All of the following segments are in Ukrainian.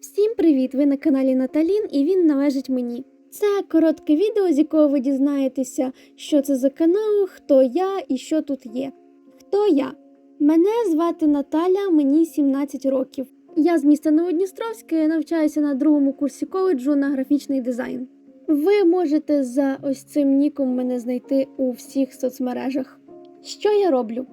Всім привіт! Ви на каналі Наталін і він належить мені. Це коротке відео, з якого ви дізнаєтеся, що це за канал, хто я і що тут є. Хто я? Мене звати Наталя, мені 17 років. Я з міста Новодністровське, навчаюся на другому курсі коледжу на графічний дизайн. Ви можете за ось цим ніком мене знайти у всіх соцмережах. Що я роблю?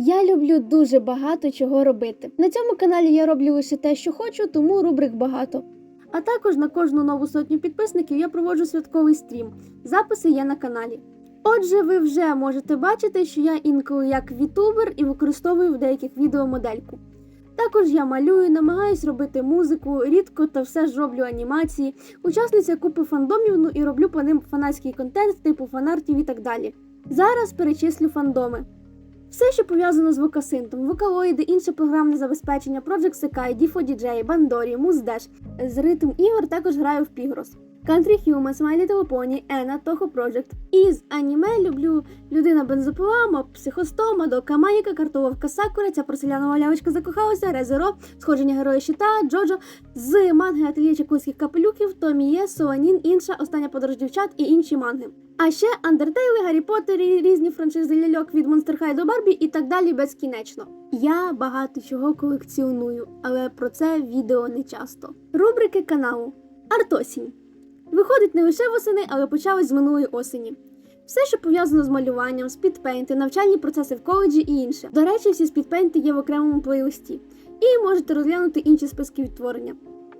Я люблю дуже багато чого робити. На цьому каналі я роблю лише те, що хочу, тому рубрик багато. А також на кожну нову сотню підписників я проводжу святковий стрім. Записи є на каналі. Отже, ви вже можете бачити, що я інколи як вітубер і використовую в деяких відео модельку. Також я малюю, намагаюсь робити музику, рідко та все ж роблю анімації, учасниця купи фандомів, ну і роблю по ним фанатський контент, типу фанартів і так далі. Зараз перечислю фандоми. Все, що пов'язано з вокасинтом, вокалоїди, інше програмне забезпечення, Project Sekai, Difo DJ, Bandori, Муздеш. З ритм ігор також граю в Pigros. Country Humans, My Little Pony, Ена, Toho Project. Із аніме люблю Людина бензопила, Моб Психостома, Дока Маніка, Картоловка Сакура, ця порцелянова лявочка закохалася, Резеро, Сходження Героя Щита, Джоджо, з манги Ательє Чекунських капелюків, Томіє, Соланін, інша, Остання подорож дівчат і інші манги. А ще Андертейли, Гаррі Поттері, різні франшизи ляльок від Monster High до Барбі і так далі безкінечно. Я багато чого колекціоную, але про це відео не часто. Рубрики каналу Артосінь. Виходить не лише восени, але почалось з минулої осені. Все, що пов'язано з малюванням, спідпейнти, навчальні процеси в коледжі і інше. До речі, всі спідпейнти є в окремому плейлисті. І можете розглянути інші списки відтворення.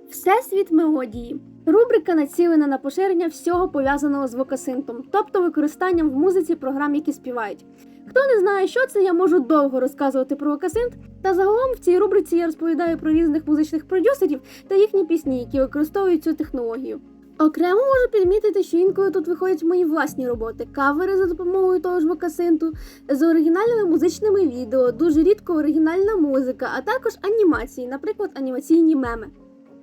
Всесвіт мелодії. Рубрика націлена на поширення всього пов'язаного з вокасинтом, тобто використанням в музиці програм, які співають. Хто не знає, що це, я можу довго розказувати про вокасинт, та загалом в цій рубриці я розповідаю про різних музичних продюсерів та їхні пісні, які використовують цю технологію. Окремо можу підмітити, що інколи тут виходять мої власні роботи, кавери за допомогою того ж вокасинту, з оригінальними музичними відео, дуже рідко оригінальна музика, а також анімації, наприклад, анімаційні меми.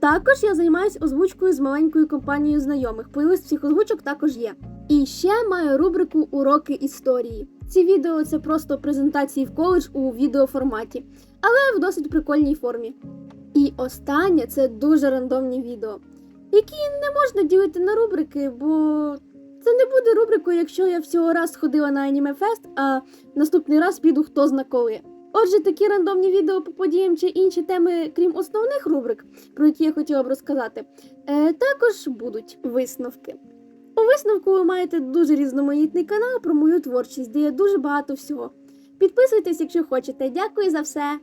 Також я займаюся озвучкою з маленькою компанією знайомих. Плейлист всіх озвучок також є. І ще маю рубрику Уроки історії. Ці відео це просто презентації в коледж у відеоформаті, але в досить прикольній формі. І останнє це дуже рандомні відео, які не можна ділити на рубрики, бо це не буде рубрикою, якщо я всього раз сходила на анімефест, а наступний раз піду хто зна коли. Отже, такі рандомні відео по подіям чи інші теми, крім основних рубрик, про які я хотіла б розказати, е, також будуть висновки. У висновку ви маєте дуже різноманітний канал про мою творчість, де є дуже багато всього. Підписуйтесь, якщо хочете. Дякую за все.